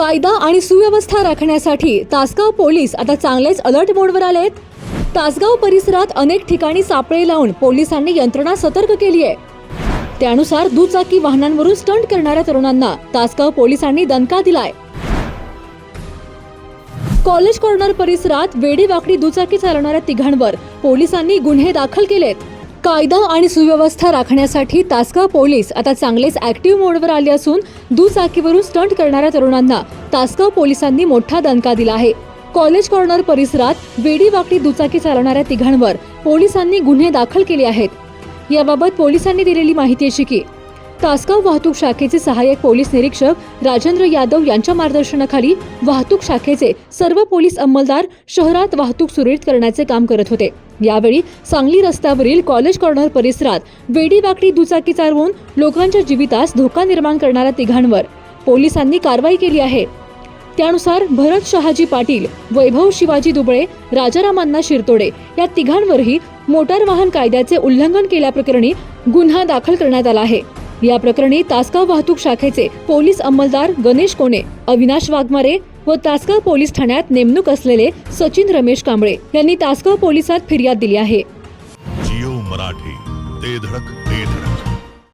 कायदा आणि सुव्यवस्था राखण्यासाठी तासगाव पोलीस आता चांगलेच अलर्ट मोडवर आले आहेत. तासगाव परिसरात अनेक ठिकाणी सापळे लावून पोलिसांनी यंत्रणा सतर्क केली आहे. त्यानुसार दुचाकी वाहनांवरून स्टंट करणाऱ्या तरुणांना तासगाव पोलिसांनी दणका दिलाय. कॉलेज कॉर्नर परिसरात वेडीवाकडी दुचाकी चालवणाऱ्या तिघांवर पोलिसांनी गुन्हे दाखल केलेत. कायदा आणि सुव्यवस्था राखण्यासाठी तासगाव पोलीस आता चांगलेच ऍक्टिव्ह मोडवर आले असून दुचाकीवरून स्टंट करणाऱ्या तरुणांना तासगाव पोलिसांनी मोठा दणका दिला आहे. कॉलेज कॉर्नर परिसरात वेडीवाकडी दुचाकी चालवणाऱ्या तिघांवर पोलिसांनी गुन्हे दाखल केले आहेत. याबाबत पोलिसांनी दिलेली माहिती अशी की तासगाव वाहतूक शाखेचे सहाय्यक पोलीस निरीक्षक राजेंद्र यादव यांच्या मार्गदर्शनाखाली वाहतूक शाखेचे सर्व पोलीस अंमलदार शहरात वाहतूक सुरळीत करण्याचे काम करत होते. यावेळी सांगली रस्त्यावरील कॉलेज कॉर्नर परिसरात वेडीवाकडी दुचाकी चालवून लोकांच्या जीवितास धोका निर्माण करणाऱ्या तिघांवर पोलिसांनी कारवाई केली आहे. त्यानुसार भरत शहाजी पाटील वैभव शिवाजी दुबळे राजारामांना शिरतोडे या तिघांवरही मोटार वाहन कायद्याचे उल्लंघन केल्याप्रकरणी गुन्हा दाखल करण्यात आला आहे. या प्रकरणी तासगाव वाहतूक शाखेचे पोलीस अंमलदार गणेश कोणे अविनाश वाघमारे व तासगाव पोलीस ठाण्यात नेमणूक असलेले सचिन रमेश कांबळे यांनी तासगाव पोलिसात फिर्याद दिली आहे. जिओ मराठी ते धडक ते धडक.